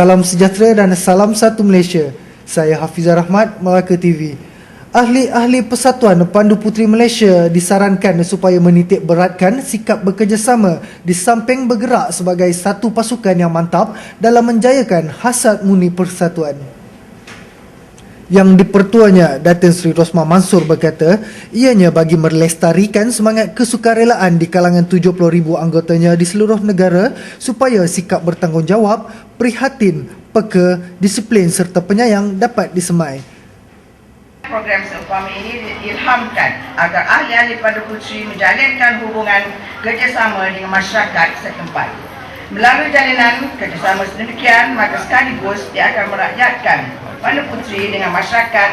Salam sejahtera dan salam satu Malaysia. Saya Hafizah Rahmat, Melaka TV. Ahli-ahli Persatuan Pandu Puteri Malaysia disarankan supaya menitik beratkan sikap bekerjasama di samping bergerak sebagai satu pasukan yang mantap dalam menjayakan hasad muni persatuan. Yang dipertuanya Datin Sri Rosma Mansur berkata, ianya bagi melestarikan semangat kesukarelaan di kalangan 70,000 anggotanya di seluruh negara supaya sikap bertanggungjawab, prihatin, peka, disiplin serta penyayang dapat disemai. Program seumpama ini diilhamkan agar ahli-ahli pada puteri menjalinkan hubungan kerjasama dengan masyarakat setempat. Melalui jalinan kerjasama sedemikian, maka sekaligus dia akan merakyatkan pada puteri dengan masyarakat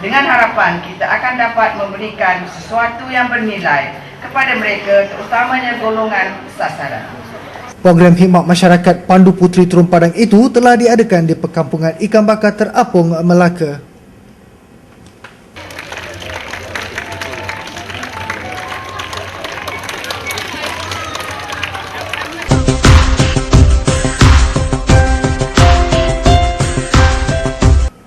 dengan harapan kita akan dapat memberikan sesuatu yang bernilai kepada mereka terutamanya golongan sasaran. Program khidmat masyarakat Pandu Puteri Turun Padang itu telah diadakan di perkampungan Ikan Bakar Terapung, Melaka.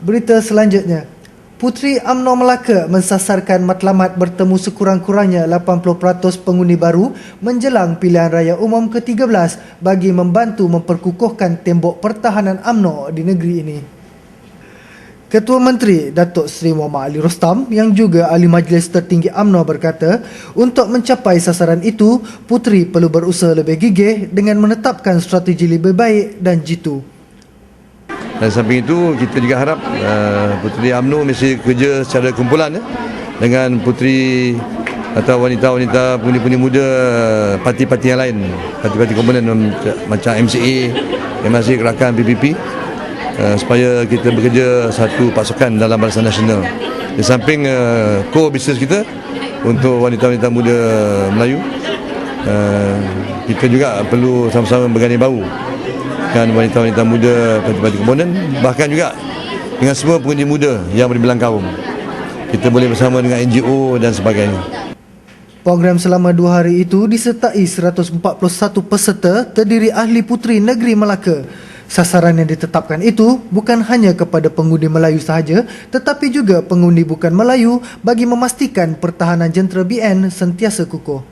Berita selanjutnya. Puteri UMNO Melaka mensasarkan matlamat bertemu sekurang-kurangnya 80% pengundi baru menjelang pilihan raya umum ke-13 bagi membantu memperkukuhkan tembok pertahanan UMNO di negeri ini. Ketua Menteri Datuk Seri Muhammad Ali Rostam yang juga ahli majlis tertinggi UMNO berkata, untuk mencapai sasaran itu, Puteri perlu berusaha lebih gigih dengan menetapkan strategi lebih baik dan jitu. Dan samping itu kita juga harap uh, Puteri UMNO mesti kerja secara kumpulan ya, dengan puteri atau wanita-wanita pundi-pundi muda parti-parti yang lain, parti-parti komponen macam MCA, MSC, Gerakan, PPP uh, supaya kita bekerja satu pasukan dalam Barisan Nasional. Di samping uh, core business kita untuk wanita-wanita muda Melayu, uh, kita juga perlu sama-sama berganding bahu dengan wanita-wanita muda parti-parti komponen bahkan juga dengan semua pengundi muda yang berbilang kaum kita boleh bersama dengan NGO dan sebagainya Program selama dua hari itu disertai 141 peserta terdiri ahli puteri negeri Melaka. Sasaran yang ditetapkan itu bukan hanya kepada pengundi Melayu sahaja tetapi juga pengundi bukan Melayu bagi memastikan pertahanan jentera BN sentiasa kukuh.